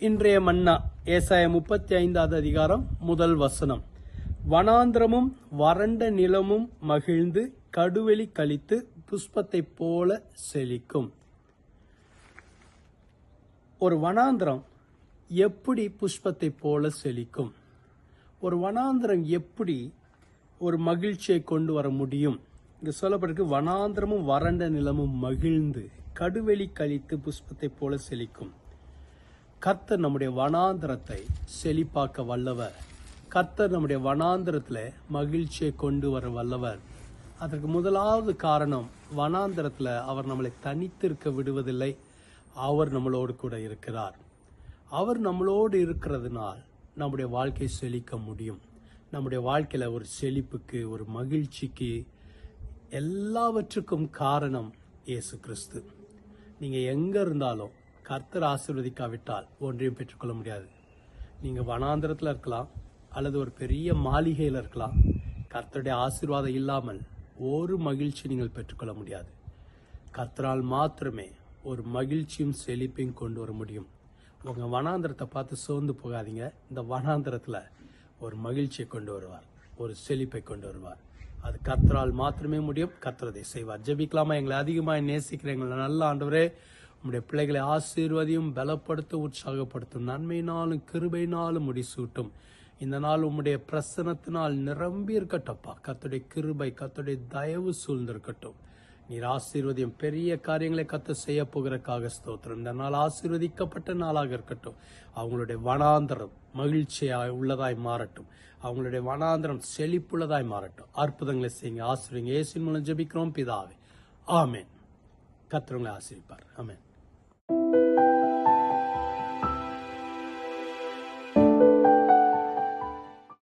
இன்றைய மன்னா ஏசாய முப்பத்தி ஐந்தாவது அதிகாரம் முதல் வசனம். வனாந்திரமும் வறண்ட நிலமும் மகிழ்ந்து கடுவெளி கழித்து புஷ்பத்தைப் போல செழிக்கும். ஒரு வனாந்திரம் எப்படி புஷ்பத்தைப் போல செழிக்கும்? ஒரு வனாந்திரம் எப்படி ஒரு மகிழ்ச்சியை கொண்டு வர முடியும்? இங்க சொல்லப்பட்டிருக்கு வனாந்திரமும் வறண்ட நிலமும் மகிழ்ந்து கடுவெளி கழித்து புஷ்பத்தைப் போல செழிக்கும். கர்த்தர் நம்முடைய வனாந்திரத்தை செழிப்பாக்க வல்லவர். கர்த்தர் நம்முடைய வனாந்திரத்தில் மகிழ்ச்சியை கொண்டு வர வல்லவர். அதற்கு முதலாவது காரணம் வனாந்திரத்தில் அவர் நம்மளை தனித்திருக்க விடுவதில்லை. அவர் நம்மளோடு கூட இருக்கிறார். அவர் நம்மளோடு இருக்கிறதுனால் நம்முடைய வாழ்க்கை செழிக்க முடியும். நம்முடைய வாழ்க்கையில் ஒரு செழிப்புக்கு ஒரு மகிழ்ச்சிக்கு எல்லாவற்றுக்கும் காரணம் இயேசு கிறிஸ்து. நீங்கள் எங்கே இருந்தாலும் கர்த்தர் ஆசீர்வதிக்காவிட்டால் ஒன்றையும் பெற்றுக்கொள்ள முடியாது. நீங்கள் வனாந்திரத்தில் இருக்கலாம் அல்லது ஒரு பெரிய மாளிகையில் இருக்கலாம் கர்த்தருடைய ஆசீர்வாதம் இல்லாமல் ஒரு மகிழ்ச்சி நீங்கள் பெற்றுக்கொள்ள முடியாது. கர்த்தரால் மாத்திரமே ஒரு மகிழ்ச்சியும் செழிப்பையும் கொண்டு வர முடியும். உங்கள் வனாந்திரத்தை பார்த்து சோர்ந்து போகாதீங்க. இந்த வனாந்திரத்தில் ஒரு மகிழ்ச்சியை கொண்டு வருவார் ஒரு செழிப்பை கொண்டு வருவார். அது கத்தரால் மாத்திரமே முடியும் கர்த்தரதை செய்வார். ஜெபிக்கலாமா? எங்களை அதிகமாக நேசிக்கிற எங்களை நல்ல ஆண்டவரே உம்முடைய பிள்ளைகளை ஆசீர்வதியும் பலப்படுத்த உற்சாகப்படுத்தும். நன்மையினாலும் கிருபையினாலும் முடிசூட்டும். இந்த நாள் உம்முடைய பிரசனத்தினால் நிரம்பி இருக்கட்டப்பா கத்துடைய கிருபை கத்துடைய தயவு சூழ்ந்திருக்கட்டும். நீர் ஆசீர்வதியும் பெரிய காரியங்களை கத்து செய்ய போகிறக்காக ஸ்தோத்திரம். இந்த நாள் ஆசீர்வதிக்கப்பட்ட நாளாக இருக்கட்டும். அவங்களுடைய வனாந்தரம் மகிழ்ச்சியாக உள்ளதாய் மாறட்டும். அவங்களுடைய வனாந்தரம் செழிப்புள்ளதாய் மாறட்டும். அற்புதங்களை செய்யுங்க ஆசீர்வதிங்க. இயேசுவின் மூலம் ஜபிக்கிறோம் பிதாவே. ஆமேன். கத்துறவங்களை ஆசிரிப்பார் ஆமேன்.